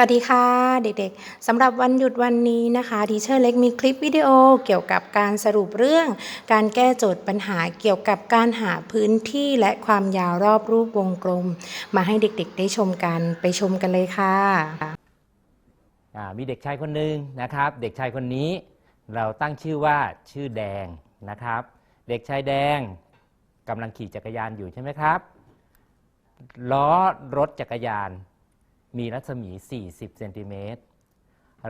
สวัสดีค่ะเด็กๆสำหรับวันหยุดวันนี้นะคะทีเชอร์เล็กมีคลิปวิดีโอเกี่ยวกับการสรุปเรื่อง การแก้โจทย์ปัญหาเกี่ยวกับการหาพื้นที่และความยาวรอบรูปวงกลม มาให้เด็กๆ ได้ชมกันไปชมกันเลยค่ะมีเด็กชายคนหนึ่งนะครับ เด็กชายคนนี้เราตั้งชื่อว่าชื่อแดงนะครับ เด็กชายแดงกำลังขี่จักรยานอยู่ใช่ไหมครับล้อรถจักรยาน มีรัศมี 40 เซนติเมตร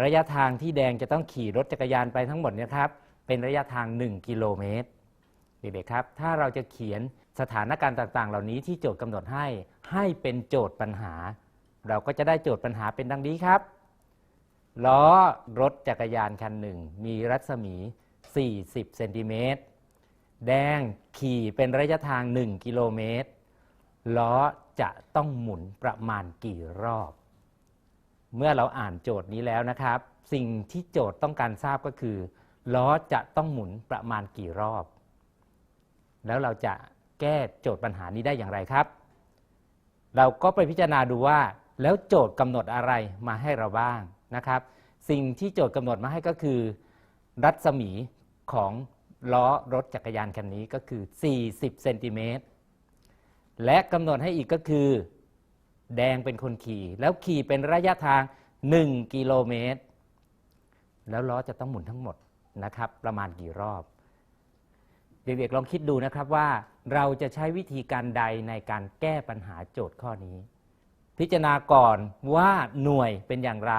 ระยะทางที่แดงจะต้องขี่รถจักรยานไปทั้งหมดเนยครับ เป็นระยะทาง 1 กิโลเมตร เด็กๆครับ ถ้าเราจะเขียนสถานการณ์ต่างๆ เหล่านี้ที่โจทย์กำหนดให้ ให้เป็นโจทย์ปัญหา เราก็จะได้โจทย์ปัญหาเป็นดังนี้ครับล้อรถจักรยานคันหนึ่ง มีรัศมี 40 เซนติเมตร แดงขี่เป็นระยะทาง 1 กิโลเมตร ล้อ จะต้องหมุนประมาณกี่รอบ เมื่อเราอ่านโจทย์นี้แล้วนะครับ สิ่งที่โจทย์ต้องการทราบก็คือล้อจะต้องหมุนประมาณกี่รอบ แล้วเราจะแก้โจทย์ปัญหานี้ได้อย่างไรครับ เราก็ไปพิจารณาดูว่าแล้วโจทย์กำหนดอะไรมาให้เราบ้างนะครับ สิ่งที่โจทย์กำหนดมาให้ก็คือ รัศมีของล้อรถจักรยานคันนี้ก็คือ 40 เซนติเมตร และกำหนดให้อีกก็คือ แดงเป็นคนขี่ แล้วขี่เป็นระยะทาง 1 กิโลเมตร แล้วล้อจะต้องหมุนทั้งหมดนะครับ ประมาณกี่รอบ เด็กๆลองคิดดูนะครับว่าเราจะใช้วิธีการใดในการแก้ปัญหาโจทย์ข้อนี้ พิจารณาก่อนว่าหน่วยเป็นอย่างไร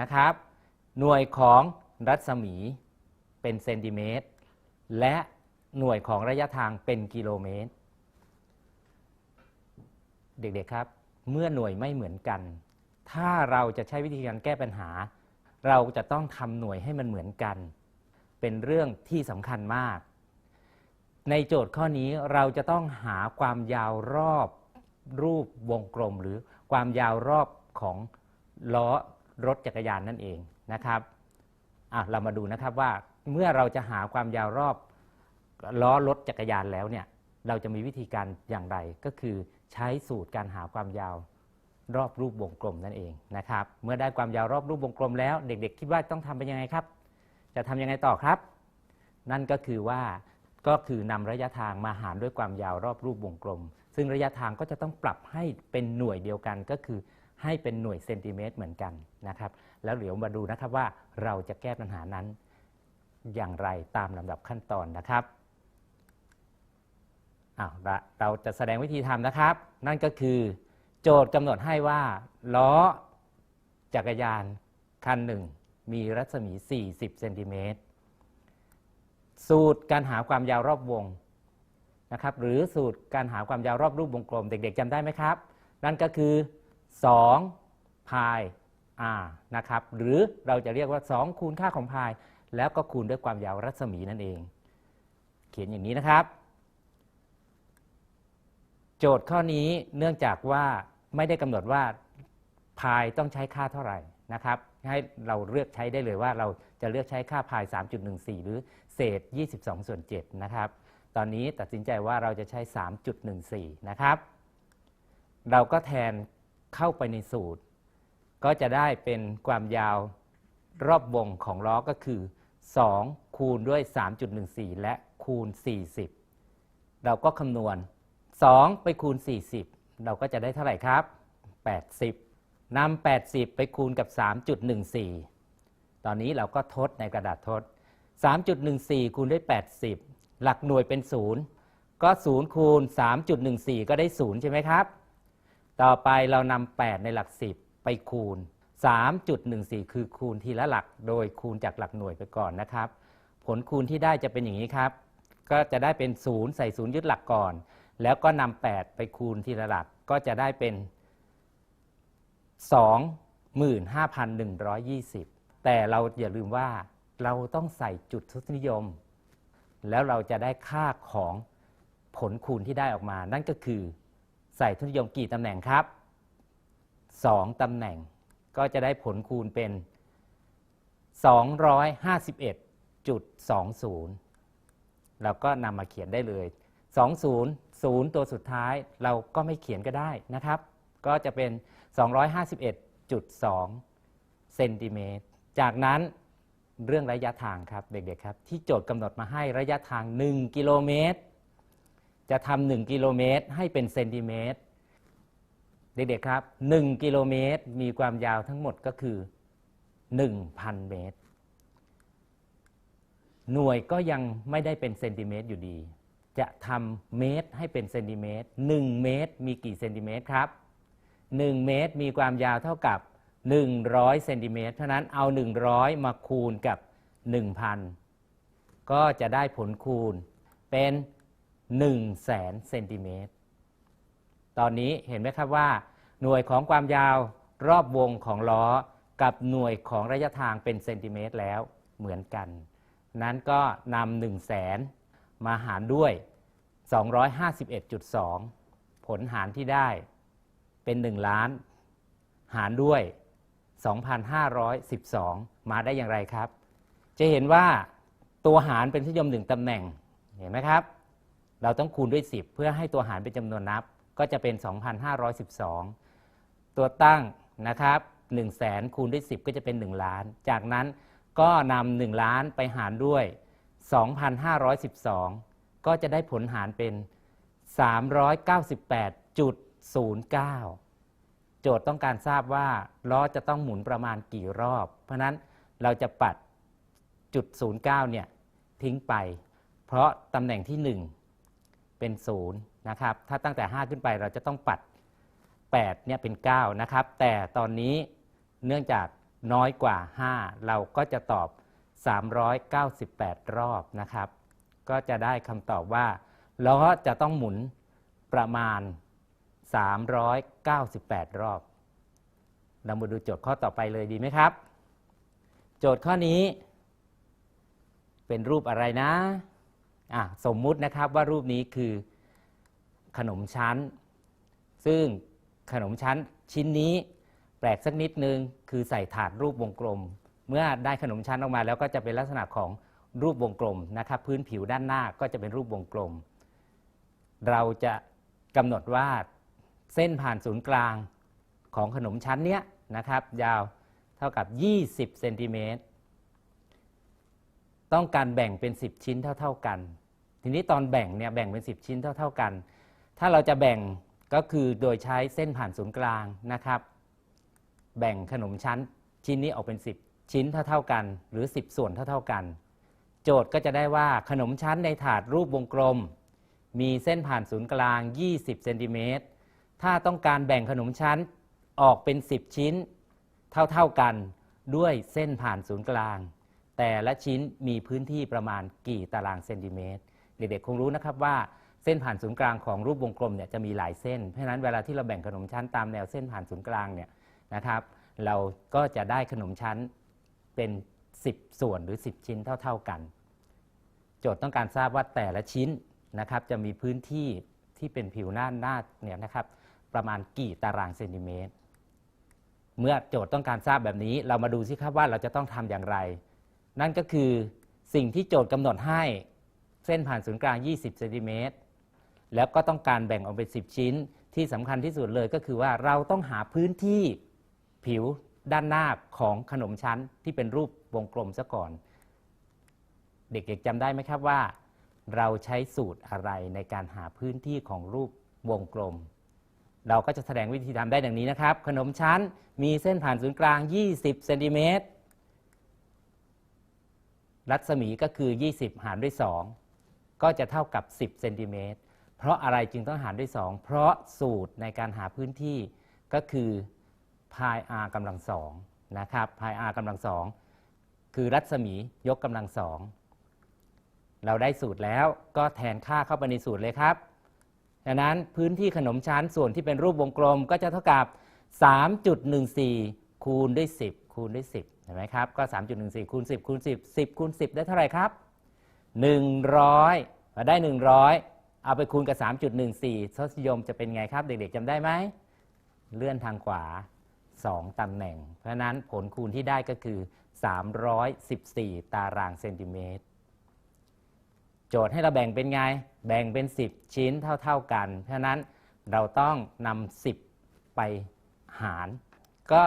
นะครับ หน่วยของรัศมีเป็นเซนติเมตรและหน่วยของระยะทางเป็นกิโลเมตร เด็กๆครับ เมื่อหน่วยไม่เหมือนกัน ถ้าเราจะใช้วิธีการแก้ปัญหา เราจะต้องทำหน่วยให้มันเหมือนกัน เป็นเรื่องที่สำคัญมาก ในโจทย์ข้อนี้เราจะต้องหาความยาวรอบรูปวงกลม หรือความยาวรอบของล้อรถจักรยานนั่นเองนะครับอะเรามาดูนะครับว่าเมื่อเราจะหาความยาวรอบล้อรถจักรยานแล้วเนี่ยเราจะมีวิธีการอย่างไรก็คือ ใช้สูตรการหาความยาวรอบรูปวงกลมนั่นเองนะครับ เมื่อได้ความยาวรอบรูปวงกลมแล้ว เด็กๆ คิดว่าต้องทำเป็นยังไงครับ จะทำยังไงต่อครับ นั่นก็คือว่าก็คือนำระยะทางมาหารด้วยความยาวรอบรูปวงกลม ซึ่งระยะทางก็จะต้องปรับให้เป็นหน่วยเดียวกันก็คือให้เป็นหน่วยเซนติเมตรเหมือนกันนะครับ แล้วเดี๋ยวมาดูนะครับว่าเราจะแก้ปัญหานั้นอย่างไรตามลำดับขั้นตอนนะครับ อ้าวเราจะแสดงวิธีทำนะครับ นั่นก็คือโจทย์กำหนดให้ว่าล้อจักรยานคันหนึ่งมีรัศมี 40 เซนติเมตร สูตรการหาความยาวรอบวงนะครับ หรือสูตรการหาความยาวรอบรูปวงกลม เด็กๆจำได้ไหมครับ นั่นก็คือ 2 พาย r นะครับ หรือเราจะเรียกว่า 2 คูณค่าของพาย แล้วก็คูณด้วยความยาวรัศมีนั่นเอง เขียนอย่างนี้นะครับ โจทย์ข้อนี้เนื่องจากว่าไม่ได้กำหนดว่าพายต้องใช้ค่าเท่าไหร่นะครับให้เราเลือกใช้ได้เลยว่าเราจะเลือกใช้ค่าพาย 3.14 หรือเศษ 22 ส่วน 7 นะครับ ตอนนี้ตัดสินใจว่าเราจะใช้ 3.14 นะครับ เราก็แทนเข้าไปในสูตร ก็จะได้เป็นความยาวรอบวงของล้อก็คือ 2 คูณด้วย 3.14 และคูณ 40 เราก็คำนวณ 2 ไปคูณ 40 เราก็จะได้เท่าไหร่ครับ 80นำ80 ไปคูณกับ 3.14 ตอนนี้เราก็ทดในกระดาษทด 3.14 คูณด้วย 80 หลักหน่วยเป็น 0 ก็ 0 คูณ 3.14 ก็ได้ 0 ใช่ไหมครับ ต่อไปเรานำ8 ในหลัก 10 ไปคูณ 3.14 คือคูณทีละหลัก โดยคูณจากหลักหน่วยไปก่อนนะครับ ผลคูณที่ได้จะเป็นอย่างนี้ครับ ก็จะได้เป็น 0 ใส่ 0 ยึดหลักก่อน แล้วก็นำ8ไปคูณทีละหลักก็จะได้เป็น 25,120 แต่เราอย่าลืมว่าเราต้องใส่จุดทศนิยม แล้วเราจะได้ค่าของผลคูณที่ได้ออกมา นั่นก็คือใส่ทศนิยมกี่ตำแหน่งครับ 2ตำแหน่งก็จะได้ผลคูณเป็น 251.20 เราก็นำมาเขียนได้เลย 20 0ตัวสุดท้ายเราก็ไม่เขียนก็ได้นะครับ ก็จะเป็น1.2เซนติเมตรจากนั้นเรื่องระยะทางครับเด็กๆครับที่โจทย์กำหนดมาให้ระยะทาง 1 กิโลเมตร จะทำ1กิโลเมตรให้เป็นเซนติเมตรเด็กๆครับ 1 กิโลเมตร มีความยาวทั้งหมดก็คือ 1,000 เมตร หน่วยก็ยังไม่ได้เป็นเซนติเมตรอยู่ดี จะทำเมตรให้เป็นเซนติเมตร1เมตรมีกี่เซนติเมตรครับ1เมตรมีความยาวเท่ากับ 100เซนติเมตรเพราะนั้นเอา 100 มาคูณกับ 1,000 ก็จะได้ผลคูณเป็น1 0 0 0 0แสนเซนติเมตรตอนนี้เห็นไหมครับว่า หน่วยของความยาวรอบวงของล้อ กับหน่วยของระยะทางเป็นเซนติเมตรแล้วเหมือนกัน นั้นก็นำ1 0 0 0 0แสน มาหารด้วย 251.2 ผลหารที่ได้เป็น 1 ล้าน หารด้วย 2,512 มาได้อย่างไรครับ จะเห็นว่าตัวหารเป็นที่ยมหนึ่งตำแหน่งเห็นไหมครับ เราต้องคูณด้วย 10 เพื่อให้ตัวหารเป็นจำนวนนับก็จะเป็น 2,512 ตัวตั้งนะครับ1 0 0 0 0แสนคูณด้วย 10 ก็จะเป็น 1 ล้าน จากนั้นก็นำ1ล้านไปหารด้วย 2,512 ก็จะได้ผลหารเป็น 398.09 โจทย์ต้องการทราบว่าล้อจะต้องหมุนประมาณกี่รอบ เพราะนั้นเราจะปัดจุด09เนี่ยทิ้งไป เพราะตำแหน่งที่ 1 เป็น 0 นะครับ ถ้าตั้งแต่ 5 ขึ้นไปเราจะต้องปัด8เนี่ยเป็น 9 นะครับ แต่ตอนนี้เนื่องจากน้อยกว่า 5 เราก็จะตอบ 398 รอบนะครับ ก็จะได้คำตอบว่าล้อจะต้องหมุนประมาณ 398 รอบ เรามาดูโจทย์ข้อต่อไปเลยดีไหมครับ โจทย์ข้อนี้ เป็นรูปอะไรนะอะสมมุตินะครับว่ารูปนี้คือขนมชั้น ซึ่งขนมชั้นชิ้นนี้แปลกสักนิดนึง คือใส่ถาดรูปวงกลม เมื่อได้ขนมชั้นออกมาแล้วก็จะเป็นลักษณะของรูปวงกลมนะครับ พื้นผิวด้านหน้าก็จะเป็นรูปวงกลม เราจะกำหนดว่าเส้นผ่านศูนย์กลางของขนมชั้นเนี้ยนะครับ ยาวเท่ากับ 20เซนติเมตรต้องการแบ่งเป็น 10 ชิ้นเท่า ๆกัน ทีนี้ตอนแบ่งเนี่ยแบ่งเป็น 10 ชิ้นเท่า ๆกัน ถ้าเราจะแบ่งก็คือโดยใช้เส้นผ่านศูนย์กลางนะครับ แบ่งขนมชั้นชิ้นนี้ออกเป็น 10 ชิ้นเท่าๆกัน หรือ 10 ส่วนเท่าๆกัน โจทย์ก็จะได้ว่าขนมชั้นในถาดรูปวงกลม มีเส้นผ่านศูนย์กลาง 20เซนติเมตรถ้าต้องการแบ่งขนมชั้นออกเป็น 10 ชิ้น เท่าๆกันด้วยเส้นผ่านศูนย์กลาง แต่ละชิ้นมีพื้นที่ประมาณกี่ตารางเซนติเมตรเด็กๆคงรู้นะครับว่าเส้นผ่านศูนย์กลางของรูปวงกลมเนี่ยจะมีหลายเส้น เพราะฉะนั้นเวลาที่เราแบ่งขนมชั้นตามแนวเส้นผ่านศูนย์กลางเนี่ยนะครับ เราก็จะได้ขนมชั้น เป็น 10 ส่วนหรือ 10 ชิ้นเท่า ๆกัน โจทย์ต้องการทราบว่าแต่ละชิ้นนะครับจะมีพื้นที่ที่เป็นผิวหน้าหน้าเนี่ยนะครับประมาณกี่ตารางเซนติเมตร เมื่อโจทย์ต้องการทราบแบบนี้ เรามาดูสิครับว่าเราจะต้องทำอย่างไร นั่นก็คือสิ่งที่โจทย์กำหนดให้เส้นผ่านศูนย์กลาง 20 เซนติเมตร แล้วก็ต้องการแบ่งออกเป็น 10 ชิ้น ที่สำคัญที่สุดเลยก็คือว่าเราต้องหาพื้นที่ผิว ด้านหน้าของขนมชั้นที่เป็นรูปวงกลมซะก่อน เด็กๆจำได้ไหมครับว่า เราใช้สูตรอะไรในการหาพื้นที่ของรูปวงกลม เราก็จะแสดงวิธีทำได้ดังนี้นะครับ ขนมชั้นมีเส้นผ่านศูนย์กลาง 20เซนติเมตรรัศมีก็คือ 20 หารด้วย 2 ก็จะเท่ากับ 10เซนติเมตรเพราะอะไรจึงต้องหารด้วย 2 เพราะสูตรในการหาพื้นที่ก็คือาย r กำลังสองนะครับพาย r กำลังสองคือรัศมียกกำลังสองเราได้สูตรแล้วก็แทนค่าเข้าไปในสูตรเลยครับดังนั้นพื้นที่ขนมชั้นส่วนที่เป็นรูปวงกลมก็จะเท่ากับ 3.14 คูณด้วย 10 คูณด้วย 10เห็นไหมครับก็ 3.14 คูณ 10 คูณ 10 10 คูณ 10 ได้เท่าไหร่ครับ 100มาได้ 100 เอาไปคูณกับ 3.14ทศนิยมจะเป็นไงครับ เด็กๆจำได้ไหม เลื่อนทางขวา 2 ตำแหน่ง เพราะฉะนั้นผลคูณที่ได้ก็คือ 314 ตารางเซนติเมตร โจทย์ให้เราแบ่งเป็นไง แบ่งเป็น 10 ชิ้นเท่า ๆกัน เพราะฉะนั้นเราต้องนำ10 ไปหาร ก็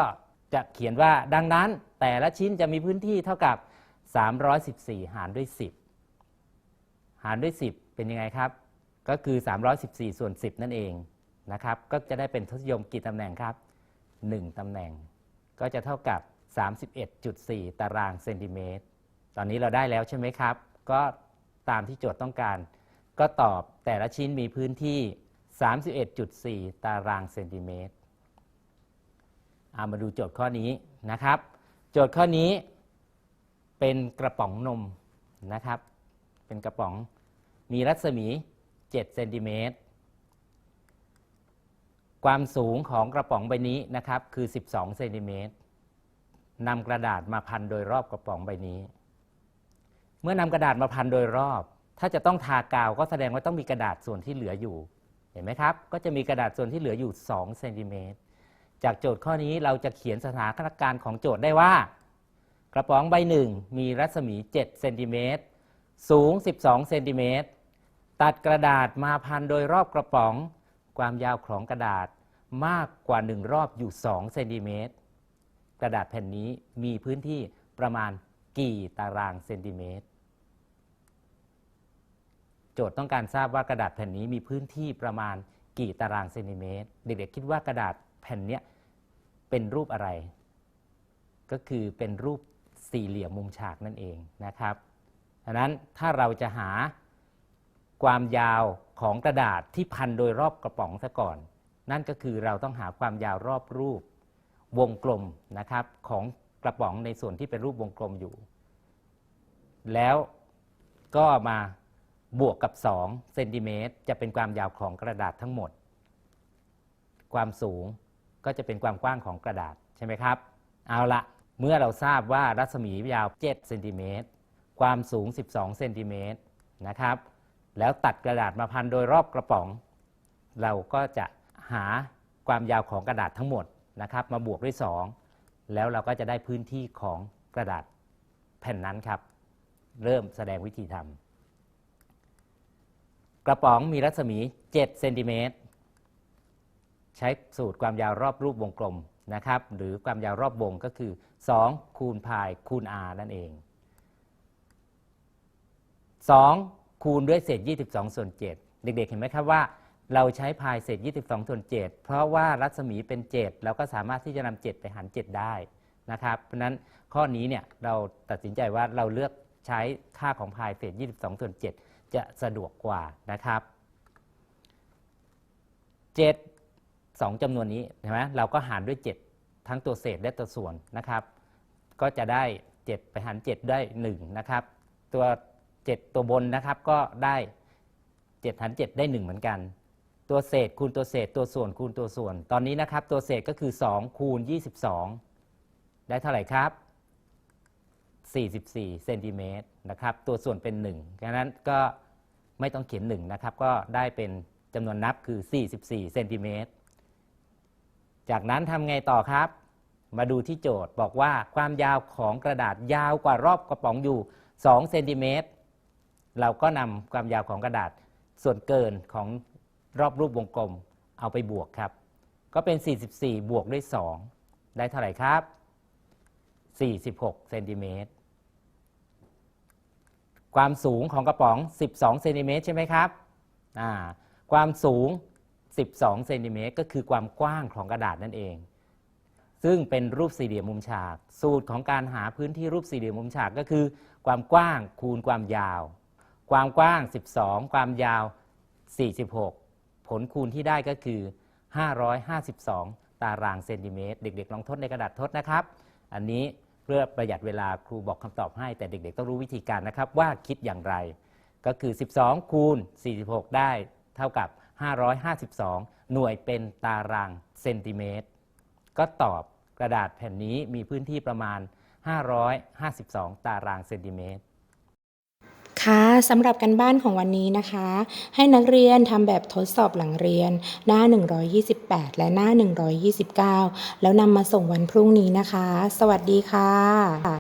จะเขียนว่าดังนั้นแต่ละชิ้นจะมีพื้นที่เท่ากับ 314 หารด้วย 10 หารด้วย 10 เป็นยังไงครับ ก็คือ 314 ส่วน 10 นั่นเองนะครับ ก็จะได้เป็นทศนิยมกี่ตำแหน่งครับ 1 ตำแหน่ง ก็จะเท่ากับ 31.4 ตารางเซนติเมตร ตอนนี้เราได้แล้วใช่ไหมครับ ก็ตามที่โจทย์ต้องการ ก็ตอบแต่ละชิ้นมีพื้นที่ 31.4 ตารางเซนติเมตรเอามาดูโจทย์ข้อนี้นะครับ โจทย์ข้อนี้เป็นกระป๋องนมนะครับ เป็นกระป๋องมีรัศมี 7 เซนติเมตร ความสูงของกระป๋องใบนี้นะครับคือ 12 เซนติเมตรนำกระดาษมาพันโดยรอบกระป๋องใบนี้ เมื่อนำกระดาษมาพันโดยรอบ ถ้าจะต้องทากาวก็แสดงว่าต้องมีกระดาษส่วนที่เหลืออยู่ เห็นไหมครับ ก็จะมีกระดาษส่วนที่เหลืออยู่ 2 เซนติเมตร จากโจทย์ข้อนี้เราจะเขียนสถานการณ์ของโจทย์ได้ว่า กระป๋องใบหนึ่งมีรัศมี 7 เซนติเมตร สูง 12 เซนติเมตร ตัดกระดาษมาพันโดยรอบกระป๋อง ความยาวของกระดาษมากกว่า1รอบอยู่ 2 เซนติเมตร กระดาษแผ่นนี้มีพื้นที่ประมาณกี่ตารางเซนติเมตร โจทย์ต้องการทราบว่ากระดาษแผ่นนี้มีพื้นที่ประมาณกี่ตารางเซนติเมตร เด็กๆคิดว่ากระดาษแผ่นนี้เป็นรูปอะไร ก็คือเป็นรูปสี่เหลี่ยมมุมฉากนั่นเองนะครับดังนั้นถ้าเราจะหา ความยาวของกระดาษที่พันโดยรอบกระป๋องซะก่อน นั่นก็คือเราต้องหาความยาวรอบรูปวงกลมนะครับของกระป๋องในส่วนที่เป็นรูปวงกลมอยู่ แล้วก็มาบวกกับ2เซนติเมตรจะเป็นความยาวของกระดาษทั้งหมด ความสูงก็จะเป็นความกว้างของกระดาษใช่ไหมครับ เอาละเมื่อเราทราบว่ารัศมียาว7เซนติเมตรความสูง 12เซนติเมตรนะครับ แล้วตัดกระดาษมาพันโดยรอบกระป๋อง เราก็จะหาความยาวของกระดาษทั้งหมดนะครับ มาบวกด้วย 2 แล้วเราก็จะได้พื้นที่ของกระดาษแผ่นนั้นครับ เริ่มแสดงวิธีทำกระป๋องมีรัศมี 7 เซนติเมตรใช้สูตรความยาวรอบรูปวงกลมนะครับ หรือความยาวรอบวงก็คือ 2 คูณพายคูณ r นั่นเอง 2 คูณด้วยเศษ 22 ส่วน 7 เด็กๆ เห็นไหมครับว่า เราใช้พายเศษ 22 ส่วน 7 เพราะว่ารัศมีเป็น 7 เราก็สามารถที่จะนำ7ไปหาร 7 ได้นะครับ เพราะนั้นข้อนี้เนี่ยเราตัดสินใจว่าเราเลือกใช้ค่าของพายเศษ 22 ส่วน 7 จะสะดวกกว่านะครับ 7 2จำนวนนี้เห็นไหมเราก็หารด้วย 7 ทั้งตัวเศษและตัวส่วนนะครับ ก็จะได้ 7 ไปหาร 7 ได้ 1 นะครับ ตัว 7 ตัวบนนะครับก็ได้7หาร7ได้ 1 เหมือนกัน ตัวเศษคูณตัวเศษตัวส่วนคูณตัวส่วน ตอนนี้นะครับตัวเศษก็คือ 2 คูณ 22 ได้เท่าไหร่ครับ 44เซนติเมตรนะครับตัวส่วนเป็น1ดังนั้นก็ไม่ต้องเขียน1นะครับก็ได้เป็นจำนวนนับคือ 44เซนติเมตรจากนั้นทำไงต่อครับ มาดูที่โจทย์บอกว่าความยาวของกระดาษยาวกว่ารอบกระป๋องอยู่2เซนติเมตร เราก็นำความยาวของกระดาษส่วนเกินของรอบรูปวงกลมเอาไปบวกครับ ก็เป็น 44 บวกด้วย 2 ได้เท่าไหร่ครับ 46เซนติเมตรความสูงของกระป๋อง 12เซนติเมตรใช่ไหมครับความสูง 12เซนติเมตรก็คือความกว้างของกระดาษนั่นเอง ซึ่งเป็นรูปสี่เหลี่ยมมุมฉาก สูตรของการหาพื้นที่รูปสี่เหลี่ยมมุมฉากก็คือ ความกว้างคูณความยาว ความกว้าง 12 ความยาว 46 ผลคูณที่ได้ก็คือ 552 ตารางเซนติเมตร เด็กๆลองทดในกระดาษทดนะครับ อันนี้เพื่อประหยัดเวลาครูบอกคำตอบให้ แต่เด็กๆ ต้องรู้วิธีการนะครับว่าคิดอย่างไร ก็คือ 12 คูณ 46 ได้เท่ากับ 552 หน่วยเป็นตารางเซนติเมตร ก็ตอบกระดาษแผ่นนี้มีพื้นที่ประมาณ 552 ตารางเซนติเมตร ค่ะสำหรับการบ้านของวันนี้นะคะ ให้นักเรียนทำแบบทดสอบหลังเรียน หน้า 128 และหน้า 129 แล้วนำมาส่งวันพรุ่งนี้นะคะ สวัสดีค่ะ